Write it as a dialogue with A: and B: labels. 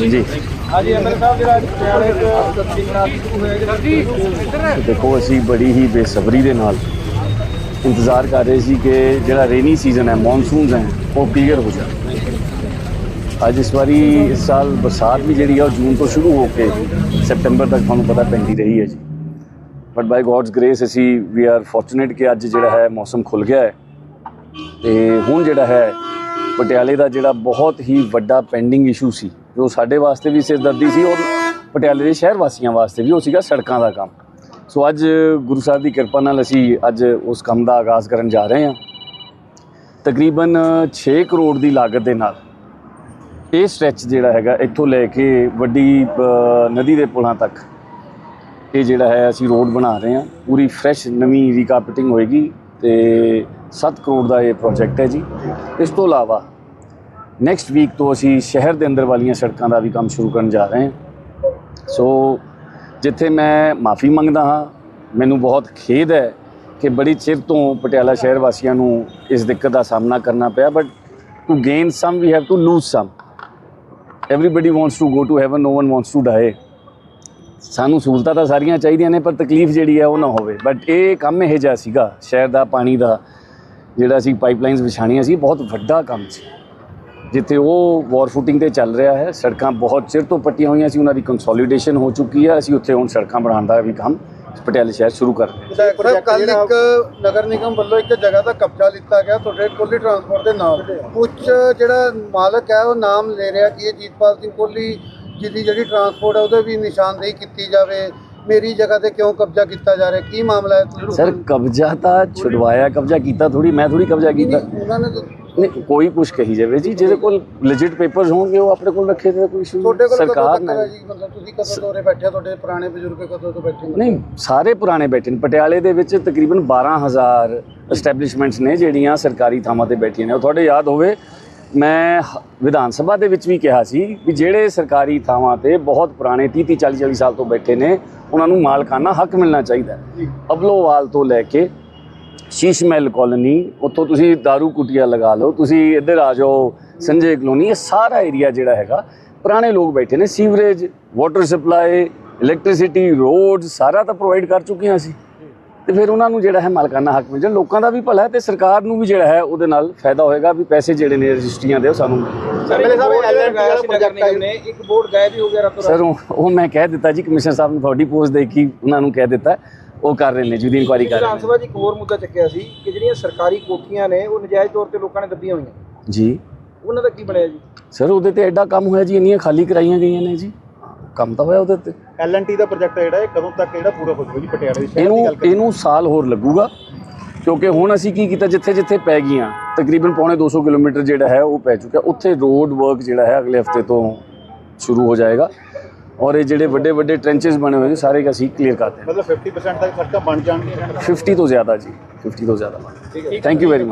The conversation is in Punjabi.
A: ਜੀ।
B: ਹਾਂਜੀ ਐਮਐਲ ਸਾਹਿਬ ਜਿਹੜਾ ਅੱਜ ਪਟਿਆਲੇ ਚ ਸਿੱਖਣਾ ਸ਼ੁਰੂ ਹੋਇਆ ਜੀ
A: ਦੇਖੋ ਅਸੀਂ ਬੜੀ ਹੀ ਬੇਸਬਰੀ ਦੇ ਨਾਲ ਇੰਤਜ਼ਾਰ ਕਰ ਰਹੇ ਸੀ ਕਿ ਜਿਹੜਾ ਰੇਨੀ ਸੀਜ਼ਨ ਹੈ ਮੌਨਸੂਨਸ ਹੈ ਉਹ ਕਲੀਅਰ ਹੋ ਜਾਣ। ਅੱਜ ਇਸ ਵਾਰੀ ਇਸ ਸਾਲ ਬਰਸਾਤ ਵੀ ਜਿਹੜੀ ਹੈ ਉਹ ਜੂਨ ਤੋਂ ਸ਼ੁਰੂ ਹੋ ਕੇ ਸੈਪਟੈਂਬਰ ਤੱਕ ਤੁਹਾਨੂੰ ਪਤਾ ਪੈਂਦੀ ਰਹੀ ਹੈ ਜੀ। ਬਟ ਬਾਈ ਗੋਡਸ ਗ੍ਰੇਸ ਅਸੀਂ ਵੀ ਆਰ ਫੋਰਚੂਨੇਟ ਕਿ ਅੱਜ ਜਿਹੜਾ ਹੈ ਮੌਸਮ ਖੁੱਲ ਗਿਆ ਹੈ। ਤੇ ਹੁਣ ਜਿਹੜਾ ਹੈ ਪਟਿਆਲੇ ਦਾ ਜਿਹੜਾ ਬਹੁਤ ਹੀ ਵੱਡਾ ਪੈਂਡਿੰਗ ਇਸ਼ੂ ਸੀ ਜੋ ਸਾਡੇ ਵਾਸਤੇ ਵੀ ਸਿਰਦਰਦੀ ਸੀ ਔਰ ਪਟਿਆਲੇ ਦੇ ਸ਼ਹਿਰ ਵਾਸੀਆਂ ਵਾਸਤੇ ਵੀ ਉਹ ਸੀਗਾ ਸੜਕਾਂ ਦਾ ਕੰਮ। ਸੋ ਅੱਜ ਗੁਰੂ ਸਾਹਿਬ ਦੀ ਕਿਰਪਾ ਨਾਲ ਅਸੀਂ ਅੱਜ ਉਸ ਕੰਮ ਦਾ ਆਗਾਜ਼ ਕਰਨ ਜਾ ਰਹੇ ਹਾਂ। ਤਕਰੀਬਨ 6 ਕਰੋੜ ਦੀ ਲਾਗਤ ਦੇ ਨਾਲ ਇਹ ਸਟ੍ਰੈਚ ਜਿਹੜਾ ਹੈਗਾ ਇੱਥੋਂ ਲੈ ਕੇ ਵੱਡੀ ਅ, ਨਦੀ ਦੇ ਪੁਲਾਂ ਤੱਕ ਇਹ ਜਿਹੜਾ ਹੈ ਅਸੀਂ ਰੋਡ ਬਣਾ ਰਹੇ ਹਾਂ। ਪੂਰੀ ਫਰੈਸ਼ ਨਵੀਂ ਰੀਕਾਰਪੇਟਿੰਗ ਹੋਏਗੀ ਤੇ 7 ਕਰੋੜ ਦਾ ਇਹ ਪ੍ਰੋਜੈਕਟ ਹੈ ਜੀ। ਇਸ ਤੋਂ ਇਲਾਵਾ ਨੈਕਸਟ ਵੀਕ ਤੋਂ ਅਸੀਂ ਸ਼ਹਿਰ ਦੇ ਅੰਦਰ ਵਾਲੀਆਂ ਸੜਕਾਂ ਦਾ ਵੀ ਕੰਮ ਸ਼ੁਰੂ ਕਰਨ ਜਾ ਰਹੇ ਹਾਂ। ਸੋ ਜਿੱਥੇ ਮੈਂ ਮਾਫੀ ਮੰਗਦਾ ਹਾਂ, ਮੈਨੂੰ ਬਹੁਤ ਖੇਦ ਹੈ ਕਿ ਬੜੀ ਚਿਰ ਤੋਂ ਪਟਿਆਲਾ ਸ਼ਹਿਰ ਵਾਸੀਆਂ ਨੂੰ ਇਸ ਦਿੱਕਤ ਦਾ ਸਾਹਮਣਾ ਕਰਨਾ ਪਿਆ but to gain some we have to lose some everybody wants to go to heaven no one wants to die ਸਾਨੂੰ ਸਹੂਲਤਾਂ ਤਾਂ ਸਾਰੀਆਂ ਚਾਹੀਦੀਆਂ ਨੇ, ਪਰ ਤਕਲੀਫ ਜਿਹੜੀ ਹੈ ਉਹ ਨਾ ਹੋਵੇ। ਬਟ ਇਹ ਕੰਮ ਇਹ ਜਿਹਾ ਸੀਗਾ, ਸ਼ਹਿਰ ਦਾ, ਪਾਣੀ ਦਾ, ਜਿਹੜਾ ਸੀ ਪਾਈਪਲਾਈਨਸ ਵਿਛਾਣੀਆਂ ਸੀ, ਬਹੁਤ ਵੱਡਾ ਕੰਮ ਸੀ। ਜਿੱਥੇ ਉਹ ਵਾਰ ਫੁੱਟਿੰਗ ਤੇ ਚੱਲ ਰਿਹਾ ਹੈ, ਸੜਕਾਂ ਬਹੁਤ ਚਿਰ ਤੋਂ ਪੱਟੀਆਂ ਹੋਈਆਂ ਸੀ, ਉਹਨਾਂ ਦੀ ਕੰਸੋਲੀਡੇਸ਼ਨ ਹੋ ਚੁੱਕੀ ਹੈ। ਅਸੀਂ ਉੱਥੇ ਹੁਣ ਸੜਕਾਂ ਬਣਾਉਣ ਦਾ ਵੀ ਕੰਮ ਪਟਿਆਲੇ ਸ਼ਹਿਰ ਸ਼ੁਰੂ ਕਰ ਰਹੇ
B: ਕੱਲ ਇੱਕ ਨਗਰ ਨਿਗਮ ਵੱਲੋਂ ਇੱਕ ਜਗ੍ਹਾ ਦਾ ਕਬਜ਼ਾ ਲਿੱਤਾ ਗਿਆ, ਤੁਹਾਡੇ ਕੋਲੀ ਟਰਾਂਸਪੋਰਟ ਦੇ ਨਾਮ ਉੱਚ ਜਿਹੜਾ ਮਾਲਕ ਹੈ, ਉਹ ਨਾਮ ਲੈ ਰਿਹਾ ਕਿ ਇਹ ਜੀਤਪਾਲ ਸਿੰਘ ਕੋਹਲੀ ਜਿਹਦੀ ਜਿਹੜੀ ਟਰਾਂਸਪੋਰਟ ਹੈ, ਉਹਦੇ ਵੀ ਨਿਸ਼ਾਨਦੇਹੀ ਕੀਤੀ ਜਾਵੇ। ਮੇਰੀ ਜਗ੍ਹਾ ਤੇ ਕਿਉਂ ਕਬਜ਼ਾ ਕੀਤਾ ਜਾ ਰਿਹਾ? ਕੀ ਮਾਮਲਾ ਹੈ?
A: ਸਰ ਕਬਜ਼ਾ ਤਾਂ ਛੁਡਵਾਇਆ ਕਬਜ਼ਾ ਕੀਤਾ ਥੋੜੀ ਮੈਂ ਥੋੜੀ ਕਬਜ਼ਾ ਕੀਤਾ।
B: ਉਹਨਾਂ ਨੇ ਤਾਂ-
A: ਨਹੀਂ ਕੋਈ ਕੁਛ ਕਹੀ ਜਾਵੇ ਜੀ ਜਿਹਦੇ ਕੋਲ ਲੈਜਿਟ ਪੇਪਰਸ ਹੋਣਗੇ ਉਹ ਆਪਣੇ ਕੋਲ ਰੱਖੇ ਤੇ ਕੋਈ ਇਸ਼ੂ
B: ਤੁਹਾਡੇ ਕੋਲ
A: ਸਰਕਾਰ ਨੇ
B: ਤੁਸੀਂ ਕਦੋਂ ਉਰੇ ਬੈਠੇ ਤੁਹਾਡੇ ਪੁਰਾਣੇ ਬਜ਼ੁਰਗ ਕਦੋਂ ਤੋਂ ਬੈਠੇ
A: ਨਹੀਂ ਸਾਰੇ ਪੁਰਾਣੇ ਬੈਠੇ ਨੇ। ਪਟਿਆਲੇ ਦੇ ਵਿੱਚ ਤਕਰੀਬਨ 12000 ਐਸਟੈਬਲਿਸ਼ਮੈਂਟਸ ਨੇ ਜਿਹੜੀਆਂ ਸਰਕਾਰੀ ਥਾਵਾਂ ਤੇ ਬੈਠੀਆਂ ਨੇ। ਉਹ ਤੁਹਾਡੇ ਯਾਦ ਹੋਵੇ ਮੈਂ ਹ- ਵਿਧਾਨ ਸਭਾ ਦੇ ਵਿੱਚ ਵੀ ਕਿਹਾ ਸੀ ਵੀ ਜਿਹੜੇ ਸਰਕਾਰੀ ਥਾਵਾਂ ਤੇ ਬਹੁਤ ਪੁਰਾਣੇ 30 30 40 40 ਸਾਲ ਤੋਂ ਬੈਠੇ ਨੇ, ਉਹਨਾਂ ਨੂੰ ਮਾਲਕਾਨਾ ਹੱਕ ਮਿਲਣਾ ਚਾਹੀਦਾ ਅਬਲੋਵਾਲ ਤੋਂ ਲੈ ਕੇ ਸ਼ੀਸ਼ ਮਹਿਲ ਕਾਲੋਨੀ, ਉੱਥੋਂ ਤੁਸੀਂ दारू ਕੁਟੀਆ ਲਗਾ ਲਓ, ਤੁਸੀਂ ਇੱਧਰ ਆ ਜਾਓ, ਸੰਜੇ ਕਲੋਨੀ, ਇਹ ਸਾਰਾ ਏਰੀਆ ਜਿਹੜਾ ਹੈਗਾ, ਪੁਰਾਣੇ ਲੋਕ ਬੈਠੇ ਨੇ, sewerage water supply electricity road ਸਾਰਾ ਤਾਂ ਪ੍ਰੋਵਾਈਡ ਕਰ ਚੁੱਕੇ ਹਾਂ ਅਸੀਂ। ਤੇ ਫਿਰ ਉਹਨਾਂ ਨੂੰ ਜਿਹੜਾ ਹੈ ਮਾਲਕਾਨਾ ਹੱਕ ਮਿਲ ਜਾਣ। ਲੋਕਾਂ ਦਾ ਵੀ ਭਲਾ ਹੈ ਤੇ ਸਰਕਾਰ ਨੂੰ ਵੀ ਜਿਹੜਾ ਹੈ ਉਹਦੇ ਨਾਲ ਫਾਇਦਾ ਹੋਏਗਾ ਵੀ ਪੈਸੇ ਜਿਹੜੇ ਨੇ ਰਜਿਸਟਰੀਆਂ ਦੇ ਉਹ ਸਾਨੂੰ
B: ਐਮਐਲਏ ਸਾਹਿਬ ਐਲਐਨਟੀ ਵਾਲਾ ਪ੍ਰੋਜੈਕਟ ਨੇ ਇੱਕ ਬੋਰਡ ਗਾਇਬ ਹੀ ਹੋ ਗਿਆ ਰਾਤੋਂ
A: ਸਰ ਉਹ ਮੈਂ ਕਹਿ ਦਿੱਤਾ ਜੀ ਕਮਿਸ਼ਨਰ ਸਾਹਿਬ ਨੂੰ ਤੁਹਾਡੀ ਪੋਸਟ ਦੇ ਕੇ ਉਹਨਾਂ ਨੂੰ ਕਹਿ ਦਿੱਤਾ ਉਹ ਕਰ ਰਹੇ ਨੇ ਜੀ ਦੀ ਇਨਕੁਆਇਰੀ ਕਰ ਰਹੇ
B: ਵਿਧਾਨ
A: ਨੇ
B: ਸਭਾ 'ਚ ਇੱਕ ਹੋਰ ਮੁੱਦਾ ਚੱਕਿਆ ਸੀ ਕਿ ਜਿਹੜੀਆਂ ਸਰਕਾਰੀ ਕੋਠੀਆਂ ਨੇ ਉਹ ਨਜਾਇਜ਼ ਤੌਰ ਤੇ ਲੋਕਾਂ ਨੇ ਦੱਬੀਆਂ ਹੋਈਆਂ।
A: ਜੀ।
B: ਉਹਨਾਂ ਦਾ ਕੀ ਬਣਿਆ ਜੀ?
A: ਸਰ ਉਹਦੇ ਤੇ ਐਡਾ ਕੰਮ ਹੋਇਆ ਜੀ ਇੰਨੀਆਂ ਖਾਲੀ ਕਰਾਈਆਂ ਗਈਆਂ ਨੇ ਜੀ। ਕੰਮ ਤਾਂ ਹੋਇਆ ਉਹਦੇ ਤੇ
C: ਐਲਐਨਟੀ ਦਾ ਪ੍ਰੋਜੈਕਟ ਜਿਹੜਾ ਇਹ ਕਦੋਂ ਤੱਕ ਜਿਹੜਾ ਪੂਰਾ ਹੋ ਜਾਊਗਾ ਜੀ ਪਟਿਆਲੇ ਦੇ ਸ਼ਹਿਰ ਦੀ
A: ਇਹਨੂੰ
C: ਗੱਲ ਕਰੀਏ।
A: ਇਹਨੂੰ ਸਾਲ ਹੋਰ ਲੱਗੂਗਾ ਕਿਉਂਕਿ ਹੁਣ ਅਸੀਂ ਕੀ ਕੀਤਾ ਜਿੱਥੇ ਜਿੱਥੇ ਪੈ ਗਈਆਂ ਤਕਰੀਬਨ ਪੌਣੇ 200 ਕਿਲੋਮੀਟਰ ਜਿਹੜਾ ਹੈ ਉਹ ਪੈ ਚੁੱਕਾ ਉੱਥੇ ਰੋਡ ਵਰਕ ਜਿਹੜਾ ਹੈ ਅਗਲੇ ਹਫ਼ਤੇ ਤੋਂ ਸ਼ੁਰੂ ਹੋ ਜਾਏਗਾ। ਔਰ ਇਹ ਜਿਹੜੇ ਵੱਡੇ ਵੱਡੇ ਟ੍ਰੈਂਚਸ ਬਣੇ ਹੋਏ ਨੇ ਸਾਰੇ ਅਸੀਂ ਕਲੀਅਰ ਕਰ ਦੇਣਾ
C: ਮਤਲਬ 50% ਤੱਕ ਸੜਕਾਂ ਬਣ ਜਾਣਗੀਆਂ
A: 50 ਤੋਂ ਜ਼ਿਆਦਾ ਜੀ 50 ਤੋਂ ਜ਼ਿਆਦਾ ਥੈਂਕ ਯੂ ਵੈਰੀ